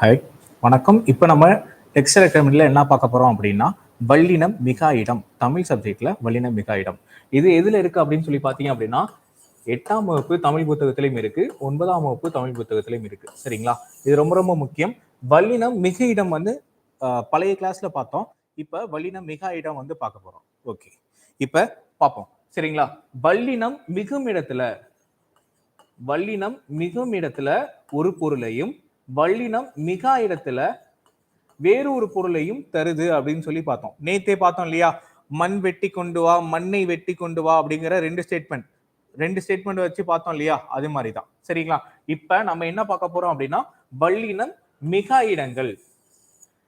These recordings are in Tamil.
ஹாய் வணக்கம். இப்போ நம்ம டெக்ஸ்டைல் அகாடமியில் என்ன பார்க்க போகிறோம் அப்படின்னா வல்லினம் மிகா இடம். தமிழ் சப்ஜெக்டில் வல்லினம் மிகா இடம். இது எதில் இருக்குது அப்படின்னு சொல்லி பார்த்தீங்க அப்படின்னா எட்டாம் வகுப்பு தமிழ் புத்தகத்திலையும் இருக்குது ஒன்பதாம் வகுப்பு தமிழ் புத்தகத்திலையும் இருக்குது சரிங்களா? இது ரொம்ப ரொம்ப முக்கியம். வல்லினம் மிக இடம் வந்து பழைய கிளாஸில் பார்த்தோம். இப்போ வல்லினம் மிகா இடம் வந்து பார்க்க போகிறோம் ஓகே இப்போ பார்ப்போம். சரிங்களா? வல்லினம் மிகும் இடத்துல வல்லினம் மிகும் இடத்துல ஒரு பொருளையும் வல்லினம் மிகா இடத்துல வேறு ஒரு பொருளையும் தருது அப்படின்னு சொல்லி பார்த்தோம். நேத்தே பார்த்தோம் இல்லையா? மண் வெட்டி கொண்டு வா மண்ணை வெட்டி கொண்டு வா அப்படிங்கிற ரெண்டு ஸ்டேட்மெண்ட் ரெண்டு ஸ்டேட்மெண்ட் வச்சு பார்த்தோம் இல்லையா? அது மாதிரி தான் சரிங்களா? இப்ப நம்ம என்ன பார்க்க போறோம் அப்படின்னா வல்லினம் மிகா இடங்கள்.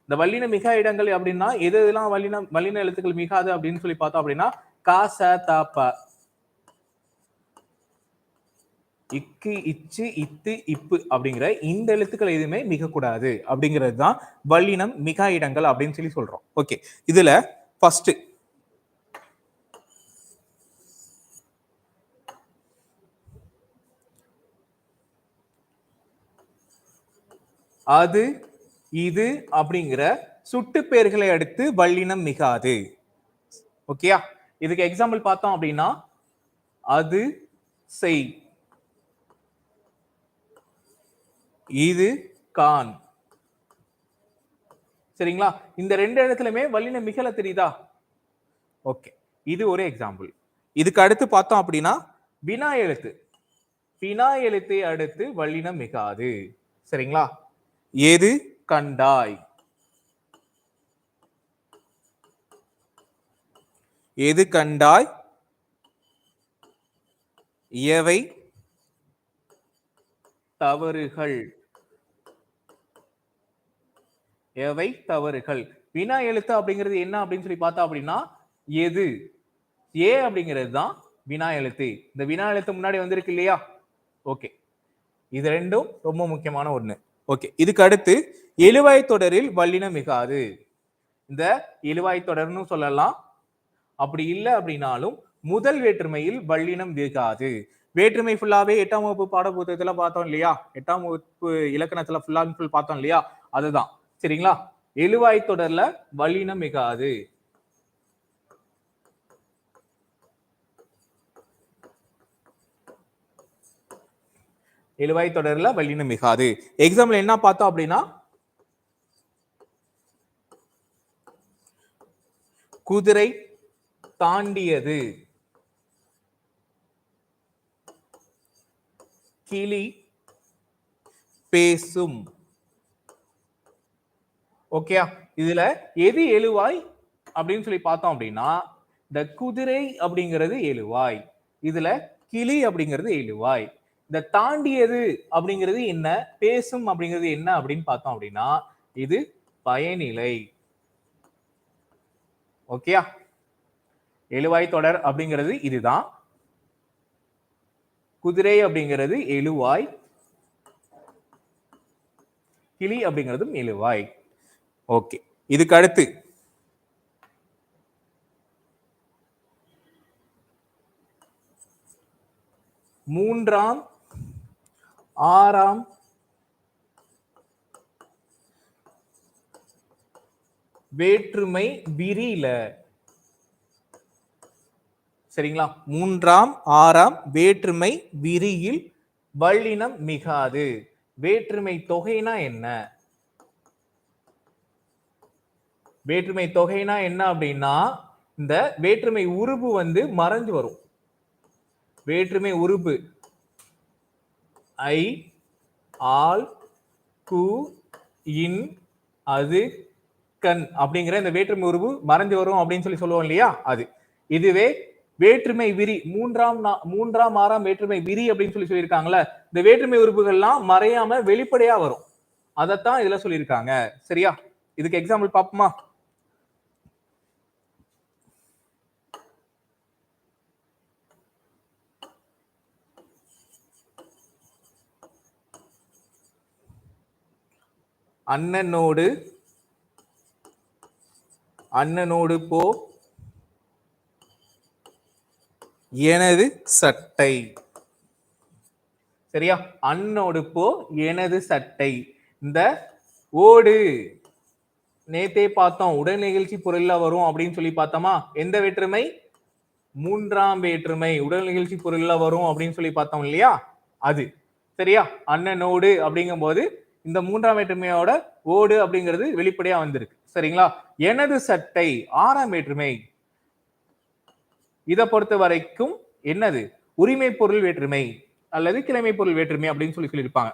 இந்த வல்லின மிகா இடங்கள் அப்படின்னா எது எதெல்லாம் வல்லினம் வல்லின எழுத்துக்கள் மிகாது அப்படின்னு சொல்லி பார்த்தோம் அப்படின்னா காச தாப்ப த ப இக்கு இச்சு இத்து இப்பு அப்படிங்கிற இந்த எழுத்துக்கள் எதுவுமே மிகக்கூடாது அப்படிங்கிறது தான் வல்லினம் மிகா இடங்கள் அப்படின்னு சொல்லி சொல்றோம். ஓகே இதுல ஃபர்ஸ்ட் அது இது அப்படிங்கிற சுட்டு பெயர்களை அடுத்து வல்லினம் மிகாது. ஓகேயா இதுக்கு எக்ஸாம்பிள் பார்த்தோம் அப்படின்னா அது செய். இது கான். சரிங்களா? இந்த ரெண்டு இடத்துலயுமே வல்லின மிகல தெரியுதா? ஓகே இது ஒரு எக்ஸாம்பிள் இதுக்கு அடுத்து பார்த்தோம் அப்படின்னா வினா எழுத்து. வினா எழுத்தை அடுத்து வல்லினம் மிகாது. சரிங்களா? எது கண்டாய். எது கண்டாய். எவை தவறுகள். எவை தவறுகள்? வினா எழுத்து அப்படிங்கிறது என்ன அப்படின்னு சொல்லி பார்த்தா அப்படின்னா எது? ஏ அப்படிங்கிறது தான் வினா எழுத்து. இந்த வினா எழுத்து முன்னாடி வந்திருக்கு இல்லையா? ஓகே. இது ரெண்டும் ரொம்ப முக்கியமான ஒண்ணு. ஓகே. இதுக்கு அடுத்து எழுவாய் தொடரில் வல்லினம் மிகாது. இந்த எழுவாய் தொடர்னு சொல்லலாம். அப்படி இல்லை அப்படின்னாலும் முதல் வேற்றுமையில் வல்லினம் மிகாது. வேற்றுமை ஃபுல்லாவே எட்டாம் வகுப்பு பாட புத்தகத்துல பார்த்தோம் இல்லையா? எட்டாம் வகுப்பு இலக்கணத்துல ஃபுல்லா ஃபுல் பார்த்தோம் இல்லையா? அதுதான். சரிங்களா? எழுவாய் தொடர்ல வல்லினம் மிகாது. எழுவாய் தொடர்ல வல்லினம் மிகாது. எக்ஸாம்பிள் என்ன பார்த்தோம் அப்படின்னா குதிரை தாண்டியது. கிளி பேசும். ஓகேயா இதுல எது எழுவாய்? அப்படின்னு சொல்லி பார்த்தோம் அப்படின்னா இந்த குதிரை அப்படிங்கிறது எழுவாய். இதுல கிளி அப்படிங்கிறது எழுவாய். இந்த தாண்டியது அப்படிங்கிறது என்ன? பேசும் அப்படிங்கிறது என்ன அப்படின்னு பார்த்தோம் அப்படின்னா இது பயனிலை. ஓகேயா எழுவாய் தொடர் அப்படிங்கிறது இதுதான். குதிரை அப்படிங்கிறது எழுவாய். கிளி அப்படிங்கிறதும் எழுவாய். ஓகே. இதுக்கு அடுத்து மூன்றாம் ஆறாம் வேற்றுமை விரியில. சரிங்களா? மூன்றாம் ஆறாம் வேற்றுமை விரியில் வல்லினம் மிகாது. வேற்றுமை தொகைனா என்ன? வேற்றுமை தொகைனா என்ன அப்படின்னா இந்த வேற்றுமை உறுப்பு வந்து மறைஞ்சு வரும். வேற்றுமை உறுப்பு. ஐ ஆல் கு இன் அது கண் அப்படிங்கிற இந்த வேற்றுமை உருவு மறைஞ்சு வரும் அப்படின்னு சொல்லி சொல்லுவோம் இல்லையா? அது. இதுவே வேற்றுமை விரி மூன்றாம் மூன்றாம் ஆறாம் வேற்றுமை விரி அப்படின்னு சொல்லி சொல்லியிருக்காங்களே இந்த வேற்றுமை உறுப்புகள்லாம் மறையாம வெளிப்படையா வரும். அதைத்தான் இதுல சொல்லியிருக்காங்க. சரியா? இதுக்கு எக்ஸாம்பிள் பார்ப்போமா? அண்ணனோடு அண்ணனோடு போ. எனது சட்டை. சரியா? அண்ணோடு போ எனது சட்டை. இந்த ஓடு. நேத்தே பார்த்தோம் உடல் நிகழ்ச்சி பொருள்ல வரும் அப்படின்னு சொல்லி பார்த்தோமா? எந்த வேற்றுமை? மூன்றாம் வேற்றுமை. உடல் நிகழ்ச்சி பொருள்ல வரும் அப்படின்னு சொல்லி பார்த்தோம் இல்லையா? அது. சரியா? அண்ணனோடு அப்படிங்கும்போது இந்த மூன்றாம் வேற்றுமையோட ஓடு அப்படிங்கிறது வெளிப்படையா வந்திருக்கு. சரிங்களா? எனது சட்டை ஆறாம் வேற்றுமை. இதை பொறுத்த வரைக்கும் என்னது? உரிமை பொருள் வேற்றுமை அல்லது கிழமை பொருள் வேற்றுமை அப்படின்னு சொல்லி சொல்லியிருப்பாங்க.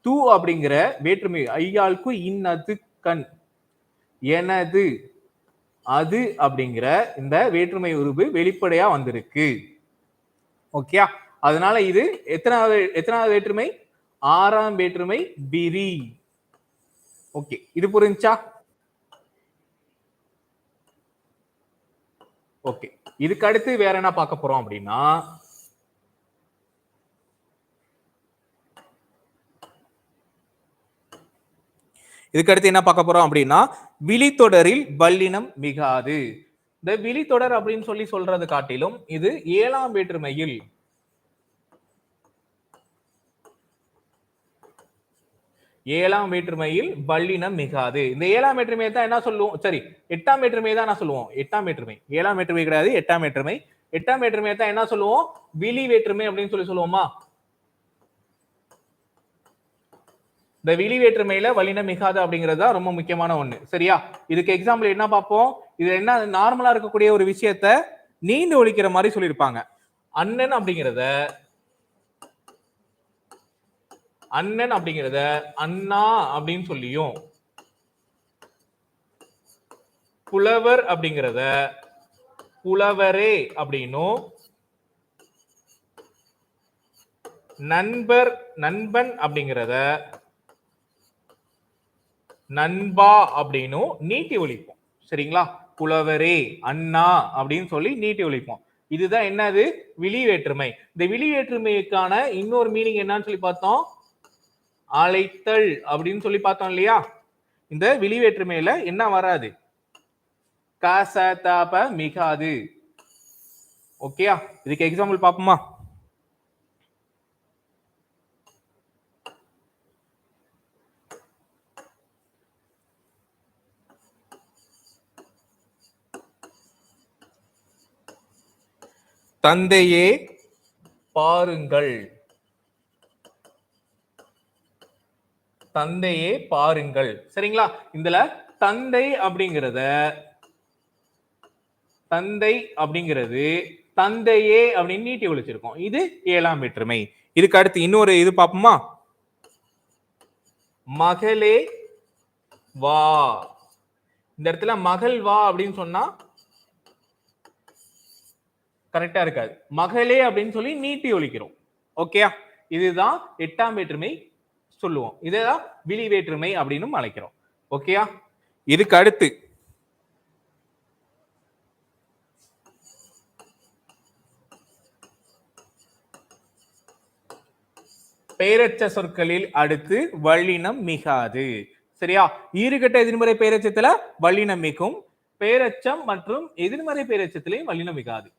தூ அப்படிங்கிற வேற்றுமை ஐயாளுக்கு இன்னது கண். எனது அது அப்படிங்கிற இந்த வேற்றுமை உருவு வெளிப்படையா வந்திருக்கு. ஓகேயா? அதனால இது எத்தனாவது எத்தனாவது வேற்றுமை? ஆறாம் வேற்றுமை பிரி ஓகே இது புரிஞ்சா? ஓகே இதுக்கு அடுத்து வேற என்ன பார்க்க போறோம் அப்படின்னா? இதுக்கு அடுத்து என்ன பார்க்க போறோம் அப்படின்னா விழித்தொடரில் வல்லினம் மிகாது. இந்த விழித்தொடர் அப்படின்னு சொல்லி சொல்றது காட்டிலும் இது ஏழாம் வேற்றுமையில் ஏழாம் வேற்றுமையில் வல்லினம் மிகாது. இந்த ஏழாம் வேற்றுமையை தான் என்ன சொல்லுவோம்? சரி எட்டாம் வேற்றுமையை தான் என்ன சொல்லுவோம். எட்டாம் வேற்றுமை. ஏழாம் வேற்றுமை கிடையாது எட்டாம் வேற்றுமை. எட்டாம் வேற்றுமையை தான் என்ன சொல்லுவோம்? விழி வேற்றுமை அப்படின்னு சொல்லி சொல்லுவோமா? இந்த விழி வேற்றுமையில வல்லினம் மிகாது அப்படிங்கிறது தான் ரொம்ப முக்கியமான ஒண்ணு. சரியா? இதுக்கு எக்ஸாம்பிள் என்ன பார்ப்போம்? இது என்ன நார்மலா இருக்கக்கூடிய ஒரு விஷயத்த நீண்டு ஒழிக்கிற மாதிரி சொல்லியிருப்பாங்க. அண்ணன் அப்படிங்கிறத அண்ணன் அப்படிங்கிறத அண்ணா அப்படின்னு சொல்லியும் புலவர் அப்படிங்கிறத புலவரே அப்படின்னும் நண்பர் நண்பன் அப்படிங்கிறத நண்பா அப்படின்னும் நீட்டி ஒழிப்போம். சரிங்களா? புலவரே அண்ணா அப்படின்னு சொல்லி நீட்டி ஒழிப்போம். இதுதான் என்னது? விழி வேற்றுமை இந்த விழி வேற்றுமைக்கான இன்னொரு மீனிங் என்னன்னு சொல்லி பார்த்தோம். அழைத்தல் அப்படின்னு சொல்லி பார்த்தோம் இல்லையா? இந்த விழி வேற்றுமையில என்ன வராது? காச மிகாது. ஓகேயா? இதுக்கு எக்ஸாம்பிள் பார்ப்போமா? தந்தையே பாருங்கள். தந்தையே பாருங்கள். சரிங்களா? இதுல தந்தை அப்படிங்கிறத தந்தை அப்படிங்கிறது தந்தையே அப்படின்னு நீட்டி ஒழிச்சிருக்கோம். இது ஏழாம் வேற்றுமை. இதுக்கு அடுத்து இன்னொரு இது பார்ப்போமா? மகளே வா. இந்த இடத்துல மகள் வா அப்படின்னு சொன்னா கரெக்டா இருக்காது. மகளே அப்படின்னு சொல்லி நீட்டி ஒழிக்கிறோம். ஓகேயா? இதுதான் எட்டாம் வேற்றுமை. சொல்லுவோம். இதைதான் விழி வேற்றுமை அப்படின்னு அழைக்கிறோம். ஓகேயா இதுக்கு அடுத்து. பெயரச்ச சொற்களில் அடுத்து வல்லினம் மிகாது. சரியா? ஈறுகட்ட எதிர்மறை பெயரச்சத்துல வல்லினம் மிகும். பெயரச்சம் மற்றும் எதிர்மறை பெயரச்சத்திலையும் வல்லினம் மிகாது.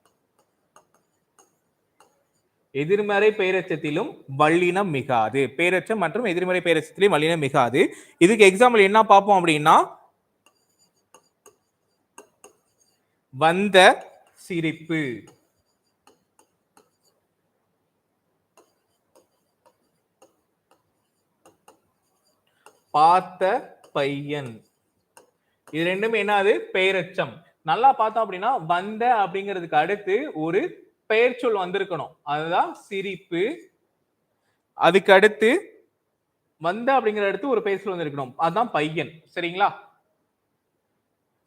எதிர்மறை பேரச்சத்திலும் வல்லினம் மிகாது. பேரச்சம் மற்றும் எதிர்மறை பேரச்சத்திலும் வல்லினம் மிகாது. இதுக்கு எக்ஸாம்பிள் என்ன பார்ப்போம் அப்படின்னா வந்த சிரிப்பு. பார்த்த பையன். இது ரெண்டுமே என்னது? பெயரச்சம் நல்லா பார்த்தோம் அப்படின்னா வந்த அப்படிங்கிறதுக்கு அடுத்து ஒரு பெயர் சொல் வந்திருக்கணும். அதுதான் சிரிப்பு. அதுக்கு அடுத்து வந்த அப்படிங்கிற அடுத்து ஒரு பெயர் சொல் வந்திருக்கணும். அதுதான் பையன். சரிங்களா?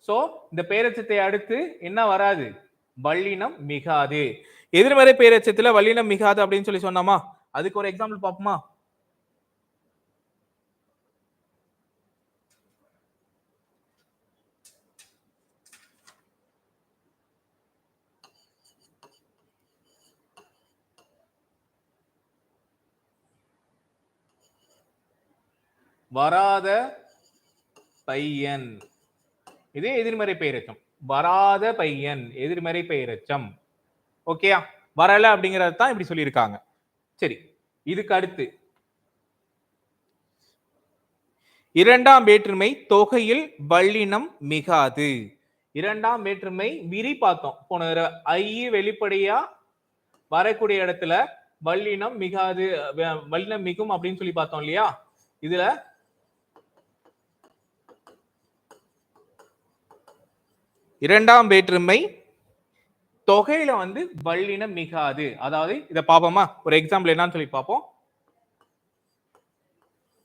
சோ இந்த பெயரச்சத்தை அடுத்து என்ன வராது? வல்லினம் மிகாது. எதிர்மறை பெயரச்சத்துல வல்லினம் மிகாது அப்படின்னு சொல்லி சொன்னோமா? அதுக்கு ஒரு எக்ஸாம்பிள் பார்ப்போமா? வராத பையன். இதே எதிர்மறை பெயரச்சம். வராத பையன் எதிர்மறை பெயரச்சம். ஓகேயா? வரல அப்படிங்கறது தான் இப்படி சொல்லியிருக்காங்க. சரி இதுக்கு அடுத்து. இரண்டாம் வேற்றுமை தொகையில் வல்லினம் மிகாது. இரண்டாம் வேற்றுமை விரி பார்த்தோம். போன ஐ வெளிப்படையா வரக்கூடிய இடத்துல வல்லினம் மிகாது வல்லினம் மிகும் அப்படின்னு சொல்லி பார்த்தோம் இல்லையா? இதுல இரண்டாம் வேற்றுமை தொகையில வந்து வல்லினம் மிகாது. அதாவது இத பாப்போமா ஒரு எக்ஸாம்பிள் என்னன்னு சொல்லி பார்ப்போம்.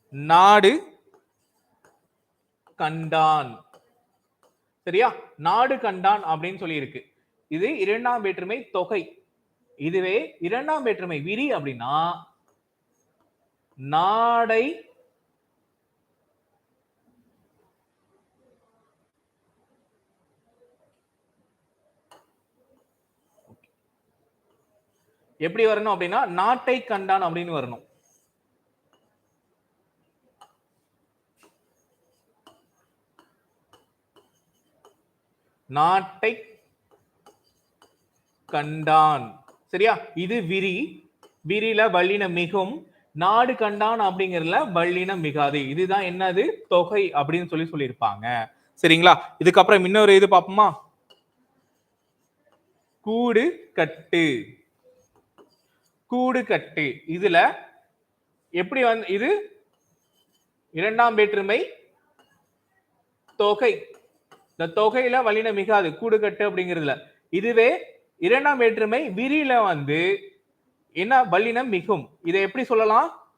நாடு கண்டான். சரியா? நாடு கண்டான் அப்படின்னு சொல்லி இருக்கு இது இரண்டாம் வேற்றுமை தொகை. இதுவே இரண்டாம் வேற்றுமை விரி அப்படின்னா நாடை எப்படி வரணும் அப்படின்னா நாட்டை கண்டான் அப்படின்னு வரணும். நாட்டை கண்டான். சரியா? இது விரி. விரில வல்லினம் மிகும். நாடு கண்டான் அப்படிங்கறதுல வல்லினம் மிகாது. இதுதான் என்னது? தொகை அப்படின்னு சொல்லி சொல்லியிருப்பாங்க. சரிங்களா? இதுக்கப்புறம் இன்னொரு இது பார்ப்போமா? கூடு கட்டு. கூடு கட்டு இதுல எப்படி வந்து இது? இரண்டாம் வேற்றுமை தொகை. இந்த தொகையில வலின மிகாது கூடு கட்டு அப்படிங்கிறதுல. இதுவே இரண்டாம் வேற்றுமை விரியில வந்து என்ன வல்லினம் மிகும் இதை எப்படி சொல்லலாம்?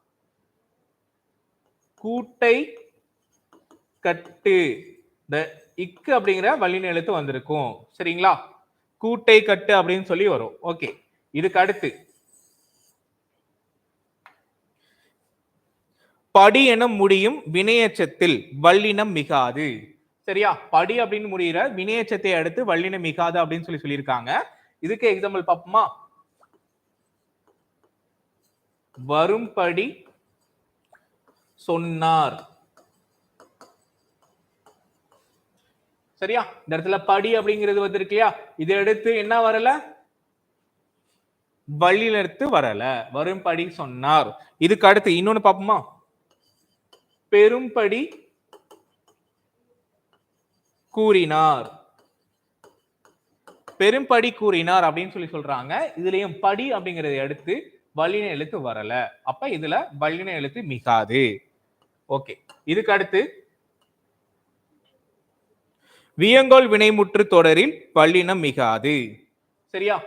கூட்டை கட்டு. இந்த இக்கு அப்படிங்கிற வல்லின எழுத்து வந்திருக்கும். சரிங்களா? கூட்டை கட்டு அப்படின்னு சொல்லி வரும். ஓகே. இதுக்கு அடுத்து. படி என முடியும் வினையச்சத்தில் வல்லினம் மிகாது. சரியா? படி அப்படின்னு முடிகிற வினையச்சத்தை அடுத்து வல்லினம் மிகாது அப்படின்னு சொல்லி சொல்லியிருக்காங்க. இதுக்கு எக்ஸாம்பிள் பார்ப்போமா? வரும்படி சொன்னார். சரியா? இந்த இடத்துல படி அப்படிங்கிறது வந்திருக்கு இல்லையா? இதை எடுத்து என்ன வரல? வள்ளியிலிருந்து வரல. வரும்படி சொன்னார். இதுக்கு அடுத்து இன்னொன்னு பார்ப்போமா? பெரும்படி கூறினார். பெரும்படி கூறினார் அப்படின்னு சொல்லி சொல்றாங்க. இதுலயும் படி அப்படிங்கறதை அடுத்து வல்லின எழுத்து வரல. அப்ப இதுல வல்லின எழுத்து மிகாது. ஓகே. இதுக்கு அடுத்து வியங்கோல் வினைமுற்று தொடரில் வல்லினம் மிகாது. சரியா?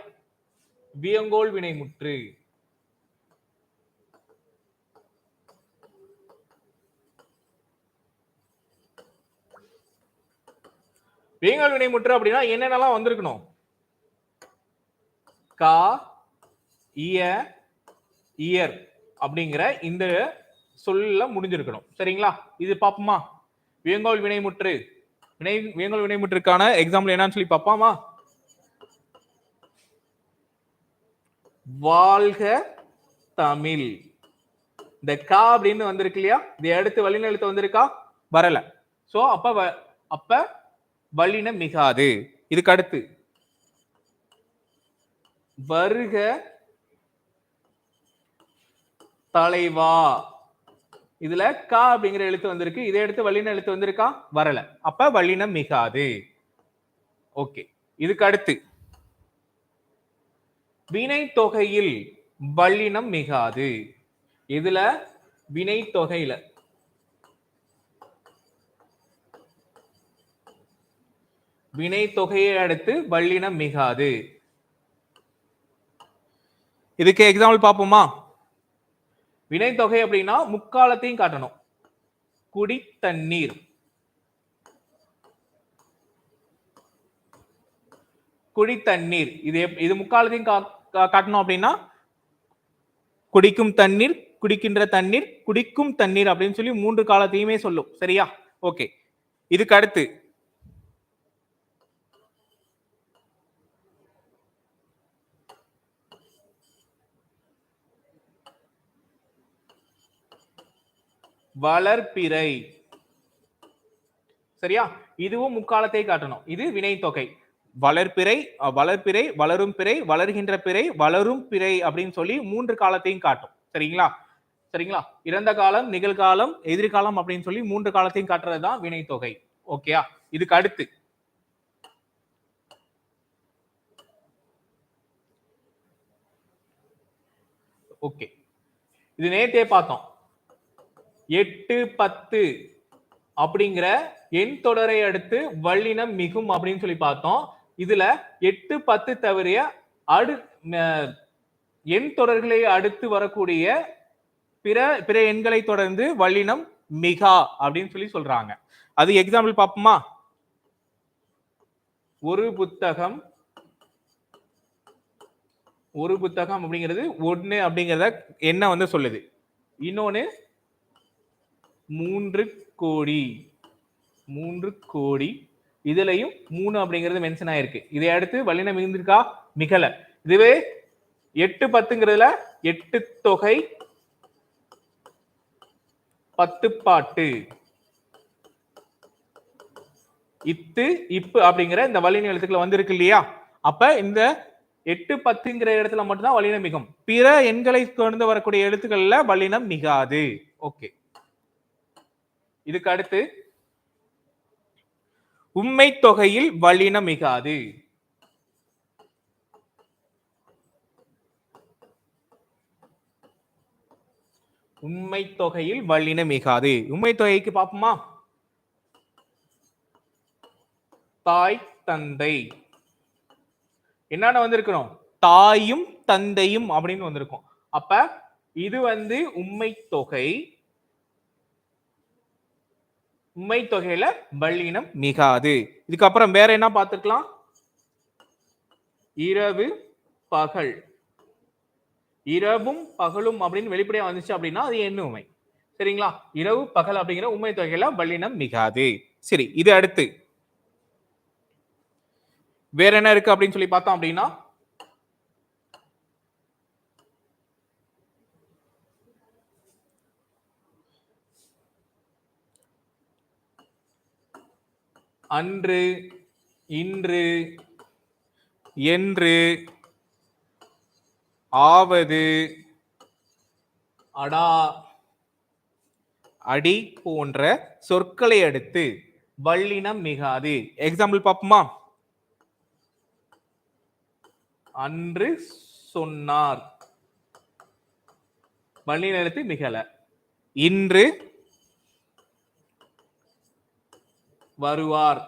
வியங்கோல் வினைமுற்று. வியங்கோல் வினைமுற்று அப்படின்னா என்னென்னலாம் வந்திருக்கணும்? கா இய இயர் அப்படிங்கிற இந்த சொல்ல முடிஞ்சிருக்கணும். சரிங்களா? இது பாப்போமா? வேங்கோல் வினைமுற்று வினை வியங்கோல் வினைமுற்றுக்கான எக்ஸாம்பிள் என்னன்னு சொல்லி பார்ப்போமா வாழ்க தமிழ். இந்த கா அப்படின்னு வந்திருக்கு இல்லையா? இது அடுத்து வல்லின வந்திருக்கா? வரல. சோ அப்ப வ- அப்ப வல்லினம் மிகாது. இதுக்கு அடுத்து வருக தலைவா. இதுல கா அப்படிங்கிற எழுத்து வந்திருக்கு. இதை எடுத்து வல்லின எழுத்து வந்திருக்கா? வரல. அப்ப வல்லினம் மிகாது. ஓகே. இதுக்கு அடுத்து வினை தொகையில் வல்லினம் மிகாது. இதுல வினை தொகையில வினை தொகையை அடுத்து வல்லினம் மிகாது. இதுக்கு எக்ஸாம்பிள் பார்ப்போமா? வினை தொகை அப்படின்னா முக்காலத்தையும் காட்டணும். குடி தண்ணீர். குடி தண்ணீர். இது இது முக்காலத்தையும் காட்டணும் அப்படின்னா குடிக்கும் தண்ணீர் குடிக்கின்ற தண்ணீர் குடிக்கும் தண்ணீர் அப்படின்னு சொல்லி மூன்று காலத்தையுமே சொல்லும். சரியா? ஓகே. இதுக்கு அடுத்து வளர்பிறை சரியா? இதுவும் முக்காலத்தை காட்டணும். இது வினைத்தொகை வளர்ப்பிறை வளர்பிறை வளரும் பிறை வளர்கின்ற பிறை வளரும் பிறை அப்படின்னு சொல்லி மூன்று காலத்தையும் காட்டும். சரிங்களா? சரிங்களா? இறந்த காலம் நிகழ்காலம் எதிர்காலம் அப்படின்னு சொல்லி மூன்று காலத்தையும் காட்டுறது தான் வினைத்தொகை ஓகேயா? இதுக்கு அடுத்து. ஓகே. இது நேத்தே பார்த்தோம். எட்டு பத்து அப்படிங்கிற எண் தொடரை அடுத்து வல்லினம் மிகும் அப்படின்னு சொல்லி பார்த்தோம். இதுல எட்டு பத்து தவிர அடு எண் தொடர்களை அடுத்து வரக்கூடிய பிற பிற எண்களை தொடர்ந்து வல்லினம் மிகா அப்படின்னு சொல்லி சொல்றாங்க. அது எக்ஸாம்பிள் பார்ப்போமா? ஒரு புத்தகம் ஒரு புத்தகம் அப்படிங்கிறது ஒன்று அப்படிங்கிறத என்ன வந்து சொல்லுது. இன்னொன்று மூன்று கோடி. மூன்று கோடி. இதுலயும் மூணு அப்படிங்கிறது மென்ஷன் ஆயிருக்கு. இதை அடுத்து வல்லினம் மிகுந்திருக்கா? மிகல. இதுவே எட்டு பத்துங்கிறதுல எட்டு தொகை பத்து பாட்டு இத்து இப்பு அப்படிங்கிற இந்த வல்லின எழுத்துக்கள் வந்திருக்கு இல்லையா? அப்ப இந்த எட்டு பத்துங்கிற இடத்துல மட்டும்தான் வல்லினம் மிகும். பிற எண்களை தொடர்ந்து வரக்கூடிய எழுத்துக்கள்ல வல்லினம் மிகாது. ஓகே. இதுக்கு அடுத்து உண்மை தொகையில் வலின மிகாது. உண்மை தொகையில் வல்லின மிகாது. உண்மை தொகைக்கு பாப்போமா தாய் தந்தை. என்னென்ன வந்திருக்கிறோம் தாயும் தந்தையும் அப்படின்னு வந்திருக்கும். அப்ப இது வந்து உண்மை தொகை. உண்மை தொகையில பல்லினம் மிகாது. இதுக்கப்புறம் வேற என்ன பார்த்துக்கலாம் இரவு பகல். இரவும் பகலும் அப்படின்னு வெளிப்படையா வந்துச்சு அப்படின்னா அது என்ன உண்மை சரிங்களா? இரவு பகல் அப்படிங்கிற உண்மை தொகையில பல்லினம் மிகாது. சரி இது அடுத்து. வேற என்ன இருக்கு அப்படின்னு சொல்லி பார்த்தோம் அப்படின்னா அன்று இன்று என்று ஆவது அடா அடி போன்ற சொற்களை அடுத்து வல்லினம் மிகாது. எக்ஸாம்பிள் பார்ப்போமா? அன்று சொன்னார். வல்லின எழுத்து மிகல. இன்று வருவார்.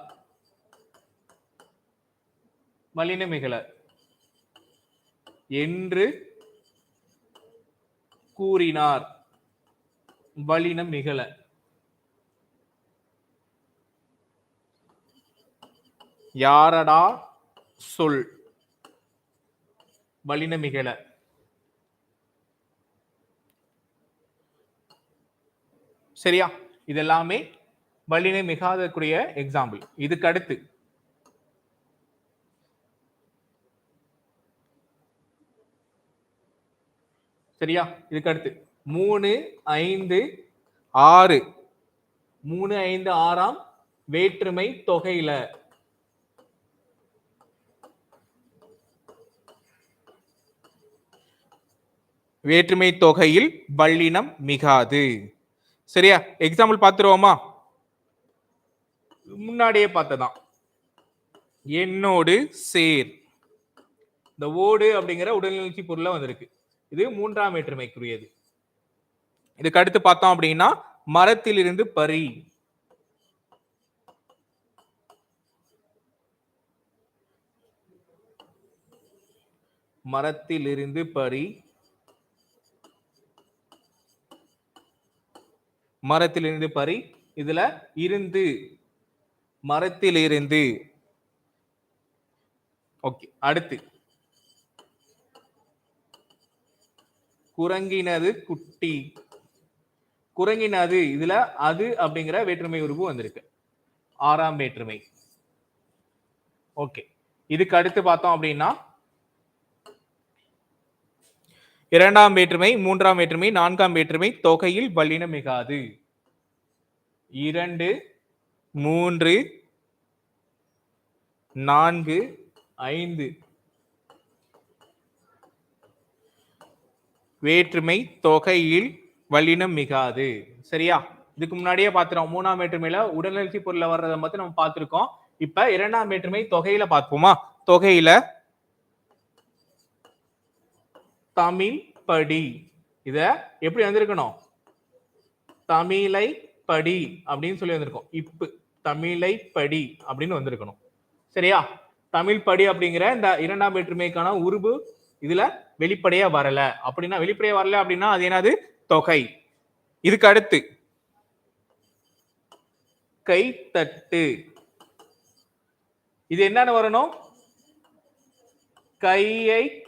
வல்லின என்று கூறினார். வலினம் மிகல யாரடா சொல்? வலின மிகல சரியா? இதெல்லாமே வல்லினை மிகாதக்கூடிய எக்ஸாம்பிள் இதுக்கு அடுத்து சரியா? இதுக்கு அடுத்து மூணு ஐந்து ஆறு. மூணு ஐந்து ஆறாம் வேற்றுமை தொகையில. வேற்றுமை தொகையில் வல்லினம் மிகாது. சரியா? எக்ஸாம்பிள் பார்த்துருவோமா முன்னாடியே பார்த்ததான். என்னோடு சேர். இந்த ஓடு அப்படிங்கிற உடல்நிலைச்சி பொருளா வந்திருக்கு. இது மூன்றாம் வேற்றுமைக்குரியது. இதுக்கு அடுத்து பார்த்தோம் அப்படின்னா மரத்திலிருந்து பரி மரத்திலிருந்து பரி மரத்திலிருந்து பரி இதுல இருந்து. மரத்திலிருந்து. ஓகே அடுத்து. குரங்கினது குட்டி. குரங்கினது இதுல அது அப்படிங்கிற வேற்றுமை உருவு வந்திருக்கு. ஆறாம் வேற்றுமை. ஓகே இதுக்கு அடுத்து பார்த்தோம் அப்படின்னா. இரண்டாம் வேற்றுமை மூன்றாம் வேற்றுமை நான்காம் வேற்றுமை தொகையில் வல்லினம் மிகாது. இரண்டு மூன்று நான்கு ஐந்து. வேற்றுமை தொகையில் வல்லினம் மிகாது. சரியா? இதுக்கு முன்னாடியே பார்த்துட்டோம். மூணாம் வேற்றுமையில உடலெழுச்சி பொருளை வர்றதை மட்டும் நம்ம பார்த்துருக்கோம். இப்ப இரண்டாம் வேற்றுமை தொகையில பார்ப்போமா? தொகையில தமிழ் படி இத எப்படி வந்திருக்கணும்? தமிழை படி அப்படின்னு சொல்லி வந்திருக்கோம். இப்பு. தமிழை படி அப்படின்னு வந்திருக்கணும். சரியா? தமிழ் படி அப்படிங்கிற இந்த இரண்டாம் வேற்றுமைக்கான உருபு இதுல வெளிப்படையா வரல. அப்படின்னா வெளிப்படையா வரல அப்படின்னா அது என்னது? தொகை. இதுக்கு அடுத்து. கைத்தட்டு. இது என்னன்னு வரணும்? கையை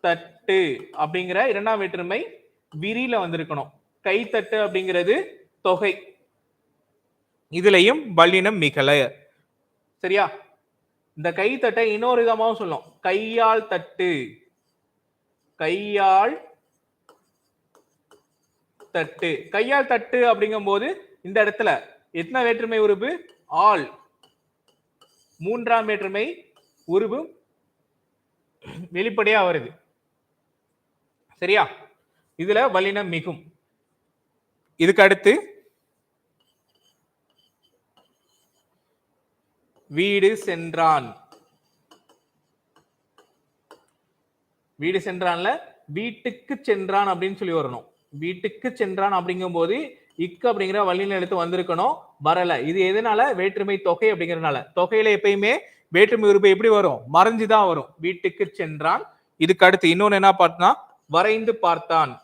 தட்டு அப்படிங்கிற இரண்டாம் வேற்றுமை விரியில வந்திருக்கணும். கைத்தட்டு அப்படிங்கிறது தொகை. இதுலயும் வல்லினம் மிகல. சரியா? இந்த கைத்தட்டை இன்னொரு விதமாகவும் சொல்லும். கையால் தட்டு. கையால் தட்டு. கையால் தட்டு அப்படிங்கும்போது இந்த இடத்துல எத்தனை வேற்றுமை உருபு ஆள். மூன்றாம் வேற்றுமை உருபு வெளிப்படையா வருது. சரியா? இதுல வல்லினம் மிகும். இதுக்கு அடுத்து வீடு சென்றான். வீடு சென்றான்ல? வீட்டுக்கு சென்றான் அப்படின்னு சொல்லி வரணும். வீட்டுக்கு சென்றான் அப்படிங்கும்போது இக்கு அப்படிங்கிற வல்லின எழுத்து வந்திருக்கணும். வரல. இது எதனால? வேற்றுமை தொகை அப்படிங்கறதுனால. தொகையில எப்பயுமே வேற்றுமை உறுப்பு எப்படி வரும்? மறைஞ்சுதான் வரும். வீட்டுக்கு சென்றான். இதுக்கு அடுத்து இன்னொன்னு என்ன பார்த்தா? வரைந்து பார்த்தான்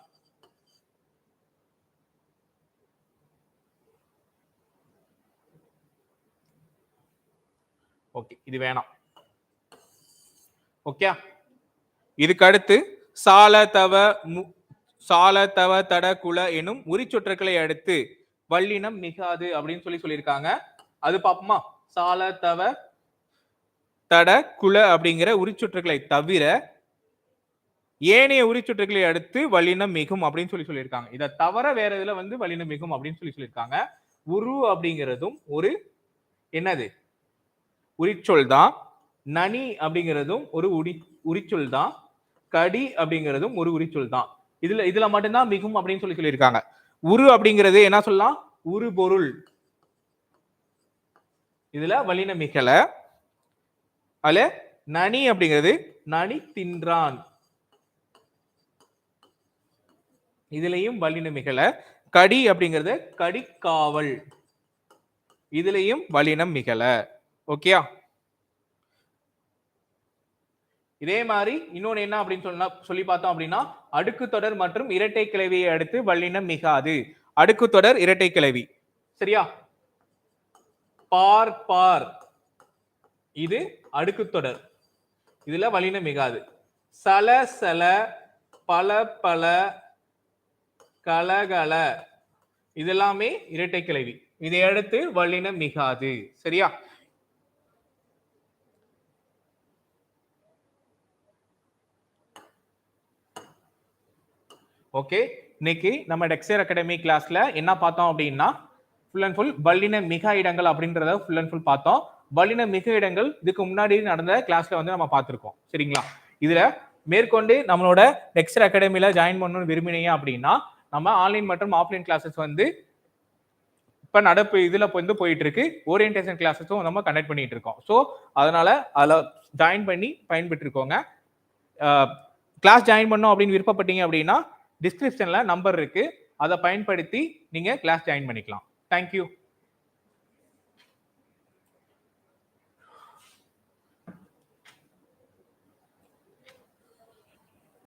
ஓகே இது வேணாம். ஓகே இதுக்கு அடுத்து சால தவ மு- சால தவ தட குல எனும் உரிச்சொற்றர்களை அடுத்து வல்லினம் மிகாது அப்படின்னு சொல்லி சொல்லியிருக்காங்க. அது பார்ப்போமா சால தவ தட குல அப்படிங்கிற உரிச்சொற்றர்களை தவிர ஏனைய உரிச்சொற்றுக்களை அடுத்து வல்லினம் மிகும் அப்படின்னு சொல்லி சொல்லியிருக்காங்க. இதை தவிர வேற இதுல வந்து வல்லினம் மிகும் அப்படின்னு சொல்லி சொல்லியிருக்காங்க. உரு அப்படிங்கிறதும் ஒரு என்னது? உரிச்சொல் தான். நனி அப்படிங்கிறதும் ஒரு உரி உரிச்சொல் தான். கடி அப்படிங்கிறதும் ஒரு உரிச்சொல் தான். இதுல இதுல மட்டும்தான் மிகும் அப்படின்னு சொல்லி சொல்லியிருக்காங்க. உரு அப்படிங்கிறது என்ன சொல்லலாம்? உரு பொருள். இதுல வலின மிகல. அதுல நனி அப்படிங்கிறது நனி தின்றான். இதுலயும் வலின மிகல. கடி அப்படிங்கிறது கடிக்காவல். இதுலயும் வலினம் மிகல. ஓகேயா இதே மாதிரி இன்னொன்று என்ன அப்படின்னு சொன்னா சொல்லி பார்த்தோம் அப்படின்னா அடுக்கு தொடர் மற்றும் இரட்டை கிளவியை அடுத்து வல்லினம் மிகாது. அடுக்கு தொடர் இரட்டை கிளவி. சரியா? பார் பார். இது அடுக்கு தொடர். இதுல வல்லினம் மிகாது. சல சல பல பல கலகல இதெல்லாமே இரட்டை கிளவி. இதை அடுத்து வல்லினம் மிகாது. சரியா? ஓகே இன்னைக்கு நம்ம டெக்ஸர் அகாடமி கிளாஸ்ல என்ன பார்த்தோம் அப்படின்னா ஃபுல் அண்ட் ஃபுல் பல்லின மிக இடங்கள் அப்படின்றத ஃபுல் அண்ட் ஃபுல் பார்த்தோம். பல்லின மிக இடங்கள் இதுக்கு முன்னாடி நடந்த கிளாஸ்ல வந்து நம்ம பார்த்துருக்கோம். சரிங்களா? இதுல மேற்கொண்டு நம்மளோட டெக்ஸ்டர் அகாடமியில ஜாயின் பண்ணணும்னு விரும்பினீங்க அப்படின்னா நம்ம ஆன்லைன் மற்றும் ஆஃப்லைன் கிளாஸஸ் வந்து இப்ப நடப்பு இதுல வந்து போயிட்டு இருக்கு ஓரியன்டேஷன் கிளாஸஸும் நம்ம கண்டக்ட் பண்ணிட்டு இருக்கோம். ஸோ அதனால அதில் ஜாயின் பண்ணி பயன்பெற்றுக்கோங்க கிளாஸ் ஜாயின் பண்ணோம் அப்படின்னு விருப்பப்பட்டீங்க அப்படின்னா டிஸ்கிரிப்ஷன்ல நம்பர் இருக்கு. அதை பயன்படுத்தி நீங்க கிளாஸ் ஜாயின் பண்ணிக்கலாம். தேங்க்யூ